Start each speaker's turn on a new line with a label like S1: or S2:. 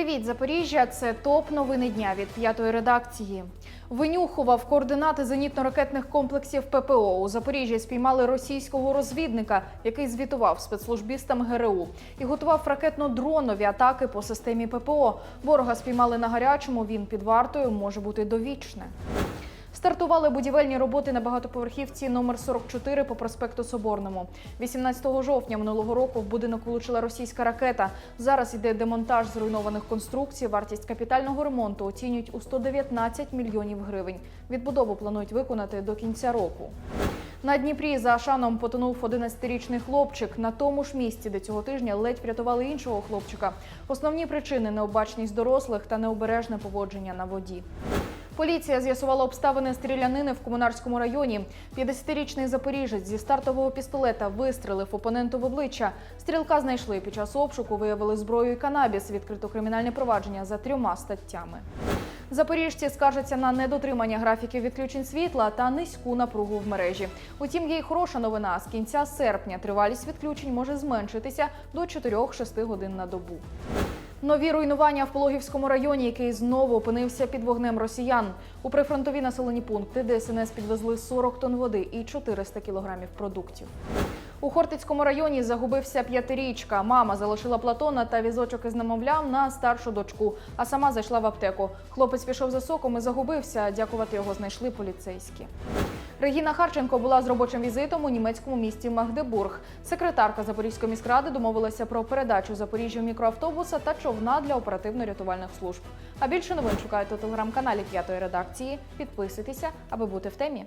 S1: Привіт, Запоріжжя! Це топ новини дня від п'ятої редакції. Винюхував координати зенітно-ракетних комплексів ППО. У Запоріжжі спіймали російського розвідника, який звітував спецслужбістам ГРУ і готував ракетно-дронові атаки по системі ППО. Ворога спіймали на гарячому. Він під вартою може бути довічне. Стартували будівельні роботи на багатоповерхівці номер 44 по проспекту Соборному. 18 жовтня минулого року в будинок влучила російська ракета. Зараз йде демонтаж зруйнованих конструкцій. Вартість капітального ремонту оцінюють у 119 мільйонів гривень. Відбудову планують виконати до кінця року. На Дніпрі за Ашаном потонув 11-річний хлопчик. На тому ж місці, де цього тижня ледь врятували іншого хлопчика. Основні причини необачність дорослих та необережне поводження на воді. Поліція з'ясувала обставини стрілянини в комунарському районі. 50-річний запоріжець зі стартового пістолета вистрелив опоненту в обличчя. Стрілка знайшли під час обшуку, виявили зброю і канабіс. Відкрито кримінальне провадження за трьома статтями. Запоріжці скаржаться на недотримання графіків відключень світла та низьку напругу в мережі. Утім, є й хороша новина. З кінця серпня тривалість відключень може зменшитися до 4-6 годин на добу. Нові руйнування в Пологівському районі, який знову опинився під вогнем росіян. У прифронтові населені пункти ДСНС підвезли 40 тонн води і 400 кілограмів продуктів. У Хортицькому районі загубився п'ятирічка. Мама залишила Платона та візочок із немовлям на старшу дочку, а сама зайшла в аптеку. Хлопець пішов за соком і загубився. Дякувати його знайшли поліцейські. Регіна Харченко була з робочим візитом у німецькому місті Магдебург. Секретарка Запорізької міськради домовилася про передачу Запоріжжю мікроавтобуса та човна для оперативно-рятувальних служб. А більше новин шукайте у телеграм-каналі п'ятої редакції. Підписуйтеся, аби бути в темі.